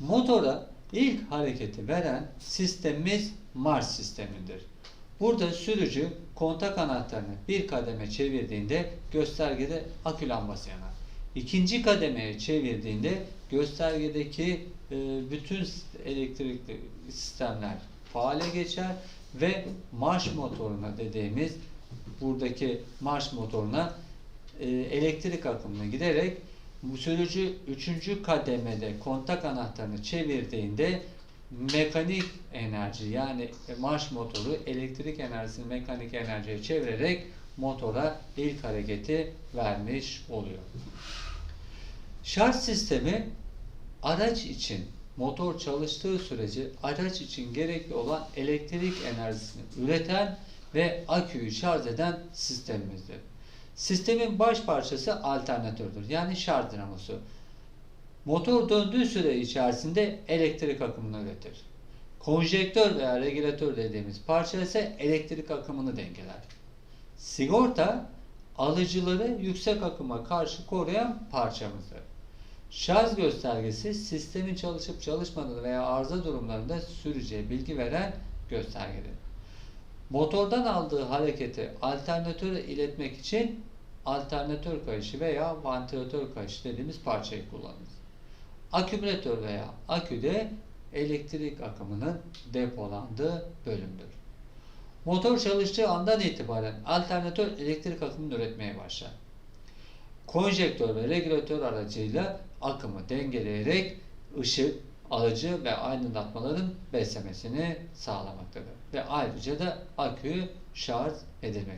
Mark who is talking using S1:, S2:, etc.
S1: Motora ilk hareketi veren sistemimiz marş sistemidir. Burada sürücü kontak anahtarını bir kademe çevirdiğinde göstergede akü lambası yanar. İkinci kademeye çevirdiğinde göstergedeki e, bütün elektrikli sistemler faale geçer ve marş motoruna dediğimiz buradaki marş motoruna e, elektrik akımına giderek bu üçüncü kademede kontak anahtarını çevirdiğinde mekanik enerji yani marş motoru elektrik enerjisini mekanik enerjiye çevirerek motora ilk hareketi vermiş oluyor. Şarj sistemi araç için motor çalıştığı sürece araç için gerekli olan elektrik enerjisini üreten ve aküyü şarj eden sistemimizdir. Sistemin baş parçası alternatördür. Yani şarj dinamosu. Motor döndüğü süre içerisinde elektrik akımını üretir. Konjektör veya regülatör dediğimiz parça ise elektrik akımını dengeler. Sigorta alıcıları yüksek akıma karşı koruyan parçamızdır. Şarj göstergesi sistemin çalışıp çalışmadığını veya arıza durumlarında sürücüye bilgi veren göstergedir. Motordan aldığı hareketi alternatöre iletmek için alternatör kayışı veya vantilatör kayışı dediğimiz parçayı kullanırız. Akümülatör veya akü de elektrik akımının depolandığı bölümdür. Motor çalıştığı andan itibaren alternatör elektrik akımını üretmeye başlar. Konjektör ve regülatör aracıyla akımı dengeleyerek ışık, alıcı ve aydınlatmaların beslemesini sağlamaktadır. Ve ayrıca da aküyü şarj edilmektedir.